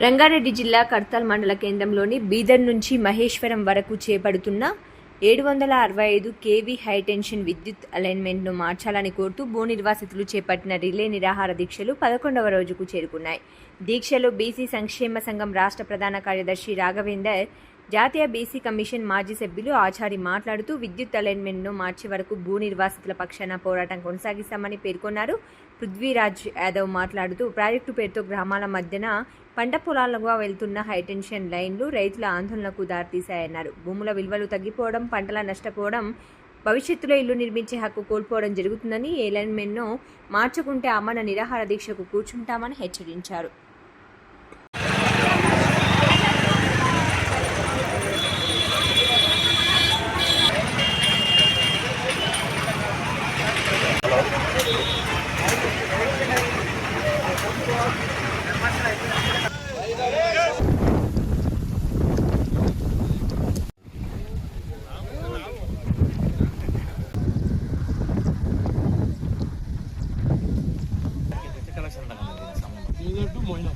రంగారెడ్డి జిల్లా కర్తాల్ మండల కేంద్రంలోని బీదర్ నుంచి మహేశ్వరం వరకు చేపడుతున్న ఏడు వందల అరవై ఐదు కేవీ హైటెన్షన్ విద్యుత్ అలైన్మెంట్ను మార్చాలని కోరుతూ భూ నిర్వాసితులు చేపట్టిన రిలే నిరాహార దీక్షలు పదకొండవ రోజుకు చేరుకున్నాయి. దీక్షలో బీసీ సంక్షేమ సంఘం రాష్ట్ర ప్రధాన కార్యదర్శి రాఘవేందర్ జాతీయ బీసీ కమిషన్ మాజీ సభ్యులు ఆచారి మాట్లాడుతూ విద్యుత్ అలైన్మెంట్ను మార్చే వరకు భూ నిర్వాసితుల పక్షాన పోరాటం కొనసాగిస్తామని పేర్కొన్నారు. పృథ్వీరాజ్ యాదవ్ మాట్లాడుతూ ప్రాజెక్టు పేరుతో గ్రామాల మధ్యన పంట పొలాలుగా వెళ్తున్న హైటెన్షన్ లైన్లు రైతుల ఆందోళనకు దారితీశాయన్నారు. భూముల విలువలు తగ్గిపోవడం పంటల నష్టపోవడం భవిష్యత్తులో ఇల్లు నిర్మించే హక్కు కోల్పోవడం జరుగుతుందని ఈ అలైన్మెంట్ను మార్చుకుంటే అమన నిరాహార దీక్షకు కూర్చుంటామని హెచ్చరించారు.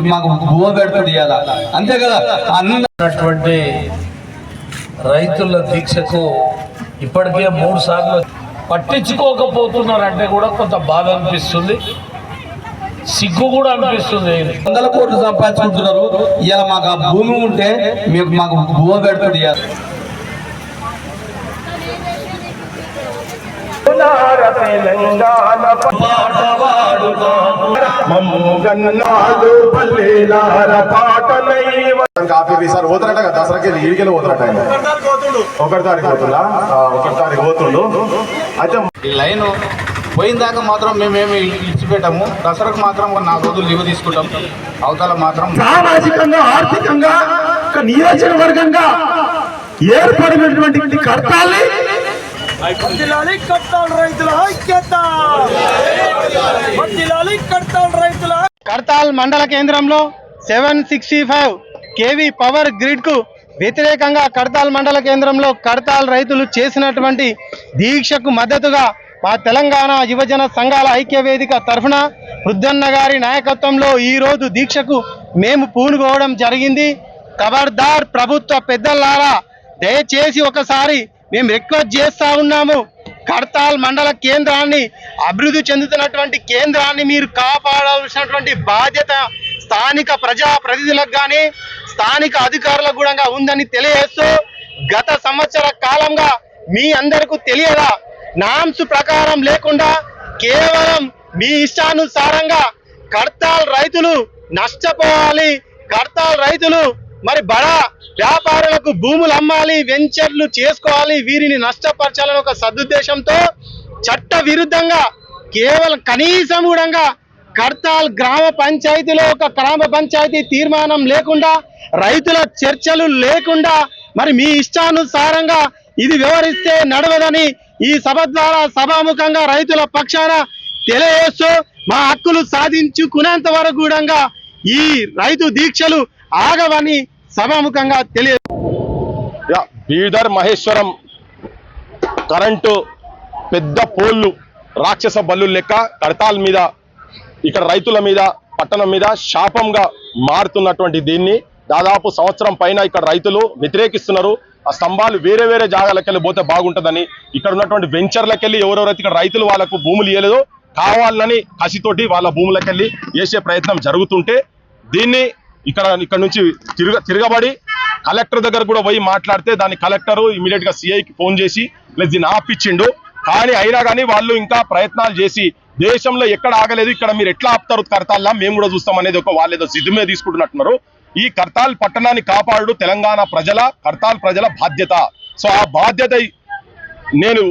మీకు మాకు భూమ పెడుతుంది ఇవాళ. అంతే కదా? ఉన్నటువంటి రైతుల దీక్షకు ఇప్పటికే మూడు సార్లు పట్టించుకోకపోతున్నారంటే కూడా కొంత బాధ అనిపిస్తుంది. సిగ్గు కూడా అనిపిస్తుంది. వందల కోట్లు సంపాదించుకుంటున్నారు. ఇలా మాకు ఆ భూమి ఉంటే మీకు మాకు భూమ పెడుతుంది ఇవాళ కాపీ సార్ పోతారట కదా దసరాకి ఈడికెళ్ళి పోతారట ఆయన. ఒకటి తారీఖు పోతుందా ఆ, ఒకటి తారీఖు పోతుండు. అయితే ఈ లైన్ పోయిన దాకా మాత్రం మేమేమి ఇచ్చిపెట్టాము. దసరాకు మాత్రం ఒక నాలుగు రోజులు లీవ్ తీసుకుంటాం. అవతల మాత్రం సామాజికంగా ఆర్థికంగా ఒక నియోజకవర్గంగా ఏర్పడినటువంటి కర్తాల్ని కట్టాల రైతుల ఐక్యత. వర్ధిల్లాలి రైతుల? కర్తాల్ మండల కేంద్రంలో seven sixty five KV power గ్రిడ్కు వ్యతిరేకంగా కడతాల్ మండల కేంద్రంలో కడతాల్ రైతులు చేసినటువంటి దీక్షకు మద్దతుగా మా తెలంగాణ యువజన సంఘాల ఐక్య వేదిక తరఫున వృద్ధన్న గారి నాయకత్వంలో ఈ రోజు దీక్షకు మేము పూనుకోవడం జరిగింది. ఖబర్దార్ ప్రభుత్వ పెద్దలారా దయచేసి ఒకసారి మేము రిక్వెస్ట్ చేస్తా ఉన్నాము. కడతాల్ మండల కేంద్రాన్ని అభివృద్ధి చెందుతున్నటువంటి కేంద్రాన్ని మీరు కాపాడాల్సినటువంటి బాధ్యత స్థానిక ప్రజా ప్రతినిధులకు కానీ స్థానిక అధికారులకు కూడా ఉందని తెలియజేస్తూ గత సంవత్సర కాలంగా మీ అందరికీ తెలియదా? నామ్స్ ప్రకారం లేకుండా కేవలం మీ ఇష్టానుసారంగా కడతాల్ రైతులు నష్టపోవాలి కడతాల్ రైతులు మరి బడా వ్యాపారులకు భూములు అమ్మాలి వెంచర్లు చేసుకోవాలి వీరిని నష్టపరచాలని ఒక సదుద్దేశంతో చట్ట విరుద్ధంగా కేవలం కనీసం కూడా కర్తాల్ గ్రామ పంచాయతీలో ఒక గ్రామ పంచాయతీ తీర్మానం లేకుండా రైతుల చర్చలు లేకుండా మరి మీ ఇష్టానుసారంగా ఇది వివరిస్తే నడవదని ఈ సభ ద్వారా సభాముఖంగా రైతుల పక్షాన తెలియజేస్తూ మా హక్కులు సాధించుకునేంత వరకు కూడా ఈ రైతు దీక్షలు ఆగవని సభాముఖంగా తెలియ యా, బీదర్ మహేశ్వరం కరెంటు పెద్ద పోళ్ళు రాక్షస బల్లు లెక్క కడతాల మీద ఇక్కడ రైతుల మీద పట్టణం మీద శాపంగా మారుతున్నటువంటి దీన్ని దాదాపు సంవత్సరం పైన ఇక్కడ రైతులు వ్యతిరేకిస్తున్నారు. ఆ స్తంభాలు వేరే వేరే జాగాలకెళ్ళి పోతే బాగుంటుందని ఇక్కడ ఉన్నటువంటి వెంచర్లకెళ్ళి ఎవరెవరైతే ఇక్కడ రైతులు వాళ్ళకు భూములు ఇవ్వలేదో కావాలని కసితోటి వాళ్ళ భూములకెళ్ళి వేసే ప్రయత్నం జరుగుతుంటే దీన్ని ఇక్కడ ఇక్కడ నుంచి తిరగ తిరగబడి కలెక్టర్ దగ్గర కూడా పోయి మాట్లాడితే దాన్ని కలెక్టర్ ఇమీడియట్గా సిఐకి ఫోన్ చేసి ప్లస్ దీన్ని ఆపిచ్చిండు. కానీ అయినా కానీ వాళ్ళు ఇంకా ప్రయత్నాలు చేసి దేశంలో ఎక్కడ ఆగలేదు ఇక్కడ మీరు ఎట్లా ఆపుతారు కర్తాల్లా మేము కూడా చూస్తాం అనేది ఒక వాళ్ళు ఏదో సిద్ధు మీద తీసుకుంటున్నట్టున్నారు. ఈ కర్తాల్ పట్టణాన్ని కాపాడు తెలంగాణ ప్రజల కర్తాల్ ప్రజల బాధ్యత. సో ఆ బాధ్యత నేను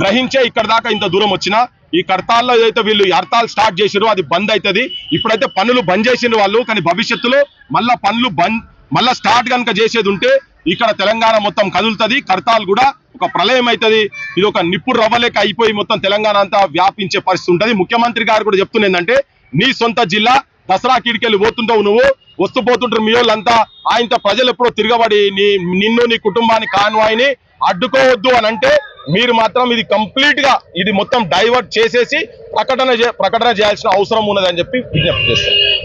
గ్రహించే ఇక్కడ దాకా ఇంత దూరం వచ్చినా ఈ కడతాల్లో ఏదైతే వీళ్ళు హర్తాల్ స్టార్ట్ చేసిరో అది బంద్ అవుతుంది ఇప్పుడైతే పనులు బంద్ చేసిన వాళ్ళు కానీ భవిష్యత్తులో మళ్ళా పనులు బంద్ మళ్ళా స్టార్ట్ కనుక చేసేది ఉంటే ఇక్కడ తెలంగాణ మొత్తం కదులుతుంది. కడతాల్ కూడా ఒక ప్రళయం అవుతుంది ఇది ఒక నిప్పుడు రవ్వలేక అయిపోయి మొత్తం తెలంగాణ అంతా వ్యాపించే పరిస్థితి ఉంటుంది. ముఖ్యమంత్రి గారు కూడా చెప్తున్న ఏంటంటే నీ సొంత జిల్లా దసరా కిడికెళ్ళి పోతుంటావు నువ్వు వస్తూ పోతుంటారు మీ వాళ్ళంతా. ఆయనతో ప్రజలు ఎప్పుడో తిరగబడి నీ నిన్ను నీ కుటుంబాన్ని కాన్వాయిని అడ్డుకోవద్దు అని అంటే మీరు మాత్రం ఇది కంప్లీట్గా ఇది మొత్తం డైవర్ట్ చేసేసి ప్రకటన ప్రకటన చేయాల్సిన అవసరం ఉన్నదని చెప్పి విజ్ఞప్తి చేస్తారు